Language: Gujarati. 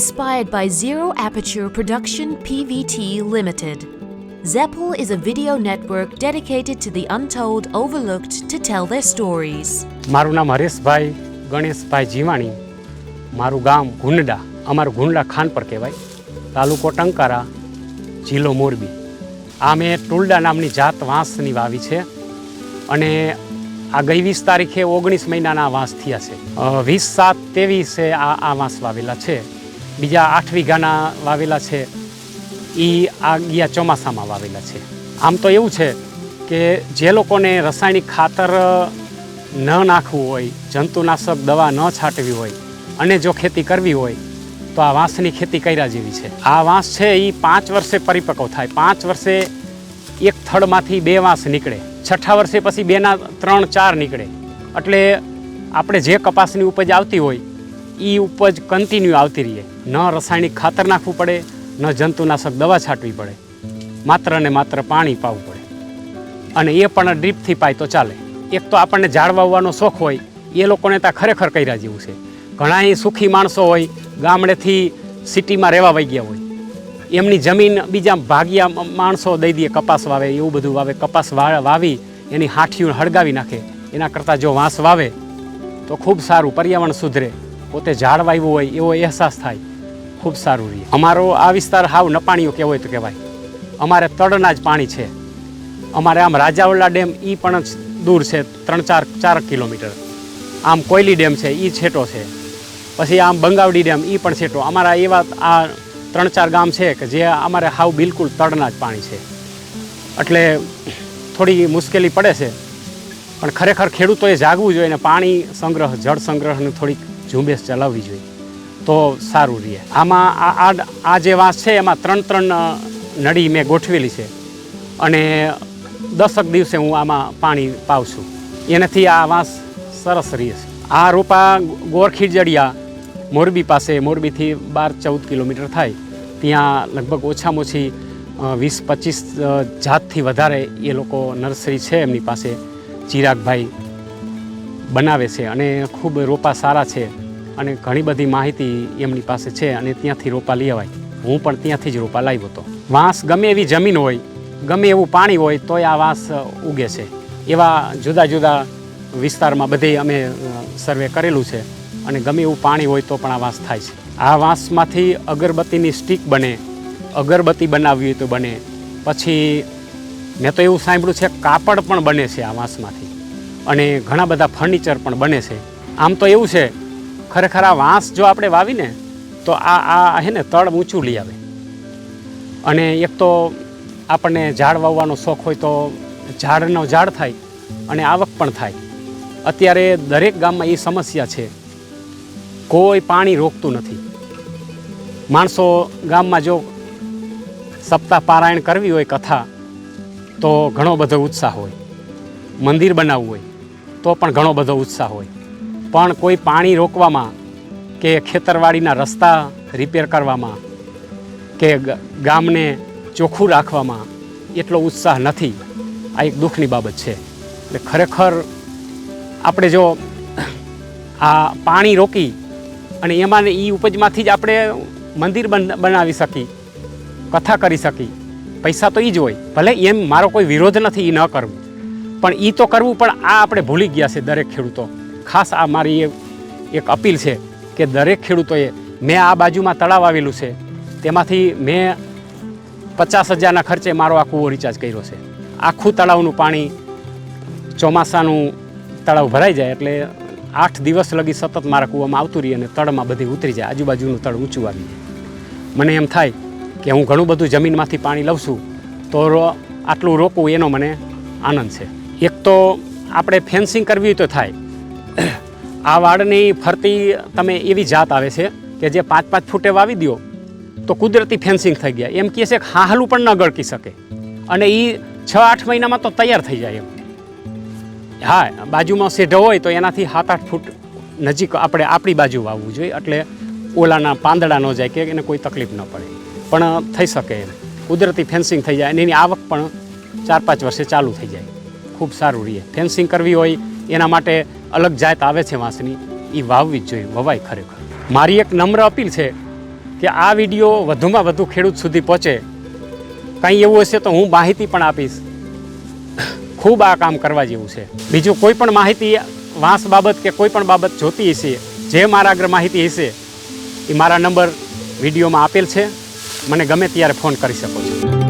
inspired by Zero Aperture Production PVT Limited. Zeppel is a video network dedicated to the untold, overlooked, to tell their stories. મારું નામ હરેશભાઈ ગણેશભાઈ જીવાણી મારું ગામ ગુંડડા અમારું ગુંડડા ખાનપર કહેવાય તાલુકો ટંકારા જિલ્લો મોરબી આ મેં ટુલડા નામની જાત વાંસની વાવી છે અને આ ગઈ વીસ તારીખે ઓગણીસ મહિનાના વાંસ થયા છે વીસ સાત ત્રેવીસે આ આ વાંસ વાવેલા છે બીજા આઠ વીઘાના વાવેલા છે. એ આ ગયા ચોમાસામાં વાવેલા છે. આમ તો એવું છે કે જે લોકોને રાસાયણિક ખાતર ન નાખવું હોય, જંતુનાશક દવા ન છાંટવી હોય અને જો ખેતી કરવી હોય, તો આ વાંસની ખેતી કર્યા જેવી છે. આ વાંસ છે એ પાંચ વર્ષે પરિપક્વ થાય. પાંચ વર્ષે એક થડમાંથી બે વાંસ નીકળે. છઠ્ઠા વર્ષે પછી બેના ત્રણ ચાર નીકળે. એટલે આપણે જે કપાસની ઉપજ આવતી હોય એ ઉપજ કન્ટિન્યુ આવતી રહીએ. ન રાસાયણિક ખાતર નાખવું પડે, ન જંતુનાશક દવા છાંટવી પડે. માત્ર ને માત્ર પાણી પાવું પડે. અને એ પણ ડ્રીપથી પાય તો ચાલે. એક તો આપણને ઝાડ વાવવાનો શોખ હોય, એ લોકોને ત્યાં ખરેખર કર્યા જેવું છે. ઘણા સુખી માણસો હોય, ગામડેથી સિટીમાં રહેવા વહી ગયા હોય. એમની જમીન બીજા ભાગ્યા માણસો દઈ દે, કપાસ વાવે, એવું બધું વાવે, કપાસ વાવી, એની હાઠીઓ હળગાવી નાખે. એના કરતાં જો વાંસ વાવે, તો ખૂબ સારું પર્યાવરણ સુધરે. પોતે ઝાડ વાવ્યું હોય, એવો અહેસાસ થાય. ખૂબ સારું રહે. અમારો આ વિસ્તાર હાવ નપાણીઓ કહેવાય તો કહેવાય. અમારે તળના જ પાણી છે. અમારે આમ રાજાવલા ડેમ એ પણ જ દૂર છે, ત્રણ ચાર ચાર કિલોમીટર. આમ કોયલી ડેમ છે એ છેટો છે. પછી આમ બંગાવડી ડેમ એ પણ છેટો. અમારા એવા આ ત્રણ ચાર ગામ છે કે જે અમારે હાવ બિલકુલ તળના જ પાણી છે. એટલે થોડી મુશ્કેલી પડે છે. પણ ખરેખર ખેડૂતોએ જાગવું જોઈએ અને પાણી સંગ્રહ, જળ સંગ્રહની થોડીક ઝુંબેશ ચલાવવી જોઈએ. તો સારું રહે. આમાં આ જે વાંસ છે, એમાં ત્રણ ત્રણ નળી મેં ગોઠવેલી છે. અને દસક દિવસે હું આમાં પાણી પાઉં છું. એનાથી આ વાંસ સરસ રહે છે. આ રોપા ગોરખીજડિયા મોરબી પાસે, મોરબીથી બાર ચૌદ કિલોમીટર થાય. ત્યાં લગભગ ઓછામાં ઓછી વીસ પચીસ જાતથી વધારે એ લોકો નર્સરી છે એમની પાસે. ચિરાગભાઈ બનાવે છે અને ખૂબ રોપા સારા છે અને ઘણી બધી માહિતી એમની પાસે છે અને ત્યાંથી રોપા લઈ અવાય. હું પણ ત્યાંથી જ રોપા લાવ્યો હતો. વાંસ ગમે એવી જમીન હોય, ગમે એવું પાણી હોય, તોય આ વાંસ ઉગે છે. એવા જુદા જુદા વિસ્તારમાં બધે અમે સર્વે કરેલું છે અને ગમે એવું પાણી હોય તો પણ આ વાંસ થાય છે. આ વાંસમાંથી અગરબત્તીની સ્ટીક બને, અગરબત્તી બનાવવી હોય તો બને. પછી મેં તો એવું સાંભળ્યું છે, કાપડ પણ બને છે આ વાંસમાંથી. અને ઘણા બધા ફર્નિચર પણ બને છે. આમ તો એવું છે, ખરેખર આ વાંસ જો આપણે વાવીને, તો આ આ હે ને તળ ઊંચું લઈ આવે. અને એક તો આપણને ઝાડ વાવવાનો શોખ હોય તો ઝાડનો ઝાડ થાય અને આવક પણ થાય. અત્યારે દરેક ગામમાં એ સમસ્યા છે. કોઈ પાણી રોકતું નથી. માણસો ગામમાં જો સપ્તાહ પારાયણ કરવી હોય કથા, તો ઘણો બધો ઉત્સાહ હોય. મંદિર બનાવવું હોય. તો પણ ઘણો બધો ઉત્સાહ હોય. પણ કોઈ પાણી રોકવામાં કે ખેતરવાડીના રસ્તા રિપેર કરવામાં કે ગામને ચોખ્ખું રાખવામાં એટલો ઉત્સાહ નથી. આ એક દુઃખની બાબત છે. એટલે ખરેખર આપણે જો આ પાણી રોકી અને એમાં એ ઉપજમાંથી જ આપણે મંદિર બન- બનાવી શકી, કથા કરી શકી, પૈસા તો એ જ હોય. ભલે એમ મારો કોઈ વિરોધ નથી એ ન કરવું. પણ એ તો કરવું, પણ આ આપણે ભૂલી ગયા છે દરેક ખેડૂતો. ખાસ આ મારી એક અપીલ છે કે દરેક ખેડૂતોએ મેં આ બાજુમાં તળાવ આવેલું છે, તેમાંથી મેં પચાસ હજારના ખર્ચે મારો આ કૂવો રિચાર્જ કર્યો છે. આખું તળાવનું પાણી ચોમાસાનું તળાવ ભરાઈ જાય એટલે આઠ દિવસ લગી સતત મારા કૂવામાં આવતું રહી અને તળમાં બધી ઉતરી જાય, આજુબાજુનું તળ ઊંચું આવી જાય. મને એમ થાય કે હું ઘણું બધું જમીનમાંથી પાણી લઉં છું, તો આટલું રોકવું એનો મને આનંદ છે. એક તો આપણે ફેન્સિંગ કરવી તો થાય. આ વાડની ફરતી તમે એવી જાત આવે છે કે જે પાંચ પાંચ ફૂટે વાવી દો તો કુદરતી ફેન્સિંગ થઈ ગયા. એમ કહે છે કે હાહલું પણ ન ગળકી શકે. અને એ છ આઠ મહિનામાં તો તૈયાર થઈ જાય એમ. હા, બાજુમાં સેઢો હોય તો એનાથી સાત આઠ ફૂટ નજીક આપણે આપણી બાજુ વાવવું જોઈએ. એટલે ઓલાના પાંદડા ન જાય કે એને કોઈ તકલીફ ન પડે. પણ થઈ શકે એમ. કુદરતી ફેન્સિંગ થઈ જાય અને એની આવક પણ ચાર પાંચ વર્ષે ચાલુ થઈ જાય. ખૂબ સારું રહે ફેન્સિંગ કરવી હોય, એના માટે અલગ જાત આવે છે વાંસની. એ વાવવી જ જોઈએ, વવાય ખરેખર. મારી એક નમ્ર અપીલ છે કે આ વીડિયો વધુમાં વધુ ખેડૂત સુધી પહોંચે. કંઈ એવું હશે તો હું માહિતી પણ આપીશ. ખૂબ આ કામ કરવા જેવું છે. બીજું કોઈ પણ માહિતી, વાંસ બાબત કે કોઈ પણ બાબત જોતી હશે, જે મારા આગળ માહિતી હશે એ મારા નંબર વિડીયોમાં આપેલ છે. મને ગમે ત્યારે ફોન કરી શકો છો.